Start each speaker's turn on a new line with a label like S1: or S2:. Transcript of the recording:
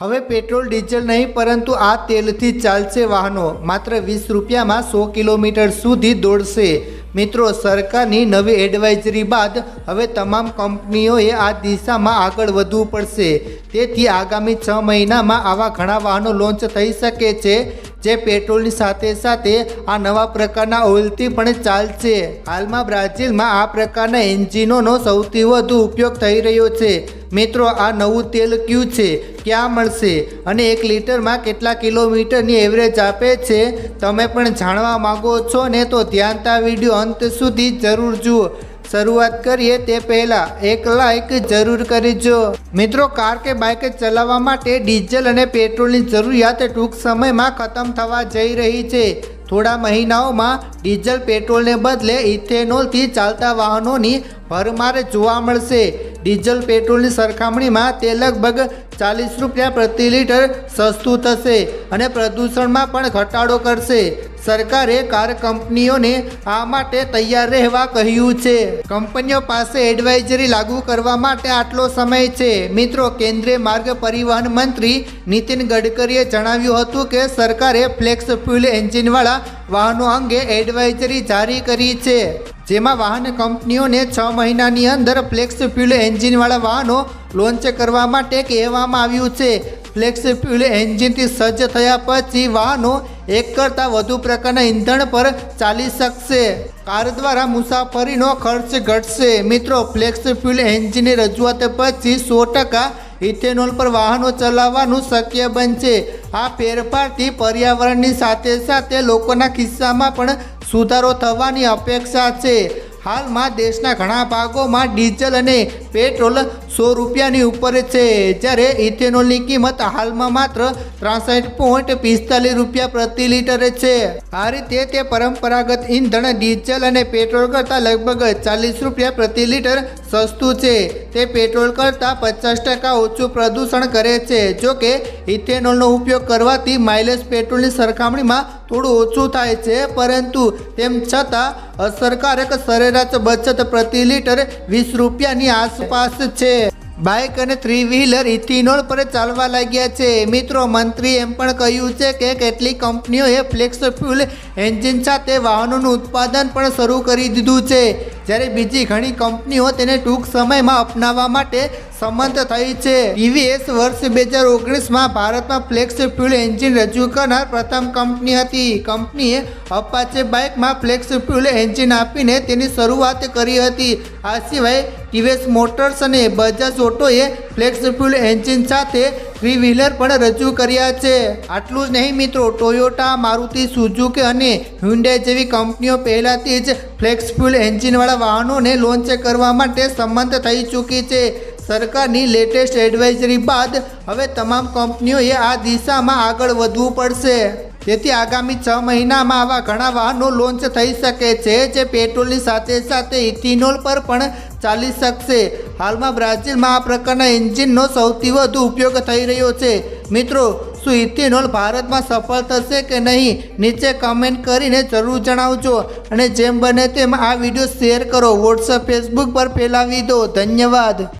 S1: હવે petrol, diesel નહીં, પરંતુ આ તેલથી ચાલશે વાહનો. માત્ર વીસ રૂપિયામાં સો કિલોમીટર સુધી દોડશે. મિત્રો, સરકારની નવી એડવાઇઝરી બાદ હવે તમામ કંપનીઓએ આ દિશામાં આગળ વધવું પડશે. તેથી આગામી છ મહિનામાં આવા ઘણા વાહનો લોન્ચ થઈ શકે છે. જે પેટ્રોલની સાથે સાથે આ નવા પ્રકારના ઓઇલથી પણ ચાલશે. હાલમાં બ્રાઝિલમાં આ પ્રકારના એન્જિનોનો સૌથી વધુ ઉપયોગ થઈ રહ્યો છે. મિત્રો, આ નવું તેલ ક્યુ છે? ક્યાં મળશે? અને એક લીટરમાં કેટલા કિલોમીટરની એવરેજ આપે છે? તમે પણ જાણવા માંગો છો ને તો ધ્યાનતા વીડિયો અંત સુધી જરૂર જુઓ. શરૂઆત કરીએ તે પહેલાં એક લાઈક જરૂર કરીજો. મિત્રો, કાર કે બાઇક ચલાવવા માટે ડીઝલ અને પેટ્રોલની જરૂરિયાત ટૂંક સમયમાં ખતમ થવા જઈ રહી છે. થોડા મહિનાઓમાં ડીઝલ, પેટ્રોલને બદલે ઇથેનોલથી ચાલતા વાહનોની ભરમાર જોવા મળશે. ડીઝલ પેટ્રોલની સરખામણીમાં તે લગભગ ચાલીસ રૂપિયા પ્રતિ લીટર સસ્તું થશે અને પ્રદૂષણમાં પણ ઘટાડો કરશે. સરકારે કાર કંપનીઓને આ માટે તૈયાર રહેવા કહ્યું છે. કંપનીઓ પાસે એડવાઇઝરી લાગુ કરવા માટે આટલો સમય છે. મિત્રો, કેન્દ્રીય માર્ગ પરિવહન મંત્રી નીતિન ગડકરીએ જણાવ્યું હતું કે સરકારે ફ્લેક્સ ફ્યુલ એન્જિનવાળા વાહનો અંગે એડવાઇઝરી જારી કરી છે. જેમાં વાહન કંપનીઓને છ મહિનાની અંદર ફ્લેક્સ ફ્યુલ એન્જિનવાળા વાહનો લોન્ચ કરવા માટે કહેવામાં આવ્યું છે. ફ્લેક્સ ફ્યુલ એન્જિનથી સજ્જ થયા પછી વાહનો એક કરતાં વધુ પ્રકારના ઈંધણ પર ચાલી શકશે. કાર દ્વારા મુસાફરીનો ખર્ચ ઘટશે. મિત્રો, ફ્લેક્સ ફ્યુલ એન્જિનની રજૂઆત પછી સો ટકા ઇથેનોલ પર વાહનો ચલાવવાનું શક્ય બનશે. આ ફેરફારથી પર્યાવરણની સાથે સાથે લોકોના ખિસ્સામાં પણ સુધારો થવાની અપેક્ષા છે. હાલમાં દેશના ઘણા ભાગોમાં ડીઝલ અને પેટ્રોલ સો રૂપિયાની ઉપર છે. જ્યારે ઇથેનોલની કિંમત હાલમાં માત્ર ત્રાસઠ પોઈન્ટ પિસ્તાલીસ રૂપિયા પ્રતિ લીટર છે. આ રીતે તે પરંપરાગત ઇંધણ ડીઝલ અને પેટ્રોલ કરતાં લગભગ ચાલીસ રૂપિયા પ્રતિ લીટર સસ્તું છે. તે પેટ્રોલ કરતાં પચાસ ટકા ઓછું પ્રદૂષણ કરે છે. જો કે ઇથેનોલનો ઉપયોગ કરવાથી માઇલેજ પેટ્રોલની સરખામણીમાં થોડું ઓછું થાય છે. પરંતુ તેમ છતાં અસરકારક સરેરાશ બચત પ્રતિ લીટર વીસ રૂપિયાની આસપાસ છે. બાઇક અને થ્રી વ્હીલર ઇથિનોલ પર ચાલવા લાગ્યા છે. મિત્રો મંત્રીએ એમ પણ કહ્યું છે કે કેટલીક કંપનીઓએ ફ્લેક્સ ફ્યુલ એન્જિન સાથે વાહનોનું ઉત્પાદન પણ શરૂ કરી દીધું છે. જ્યારે બીજી ઘણી કંપનીઓ તેને ટૂંક સમયમાં અપનાવવા માટે સંમત થઈ છે. ટીવીએસ વર્ષ બે હજાર ઓગણીસમાં ભારતમાં ફ્લેક્સ ફ્યુલ એન્જિન રજૂ કરનાર પ્રથમ કંપની હતી. કંપનીએ અપાચે બાઇકમાં ફ્લેક્સ ફ્યુલ એન્જિન આપીને તેની શરૂઆત કરી હતી. આ સિવાય ટીવીએસ મોટર્સ અને બજાજ ઓટોએ ફ્લેક્સ ફ્યુલ એન્જિન સાથે થ્રી વ્હીલર પણ રજૂ કર્યા છે. આટલું જ નહીં મિત્રો, ટોયોટા, મારુતિ, સુઝુકી અને હ્યુન્ડે જેવી કંપનીઓ પહેલાંથી જ ફ્લેક્સ ફ્યુલ એન્જિનવાળા વાહનોને લોન્ચ કરવા માટે સંમત થઈ ચૂકી છે. સરકારની લેટેસ્ટ એડવાઇઝરી બાદ હવે તમામ કંપનીઓએ આ દિશામાં આગળ વધવું પડશે. તેથી આગામી છ મહિનામાં આવા ઘણા વાહનો લોન્ચ થઈ શકે છે, જે પેટ્રોલની સાથે સાથે ઇથિનોલ પર પણ ચાલી શકશે. હાલમાં બ્રાઝિલમાં આ પ્રકારના એન્જિનનો સૌથી વધુ ઉપયોગ થઈ રહ્યો છે. મિત્રો, શું ઇથિનોલ ભારતમાં સફળ થશે કે નહીં, નીચે કમેન્ટ કરીને જરૂર જણાવજો. અને જેમ બને તેમ આ વીડિયો શેર કરો. વોટ્સઅપ ફેસબુક પર ફેલાવી દો. ધન્યવાદ.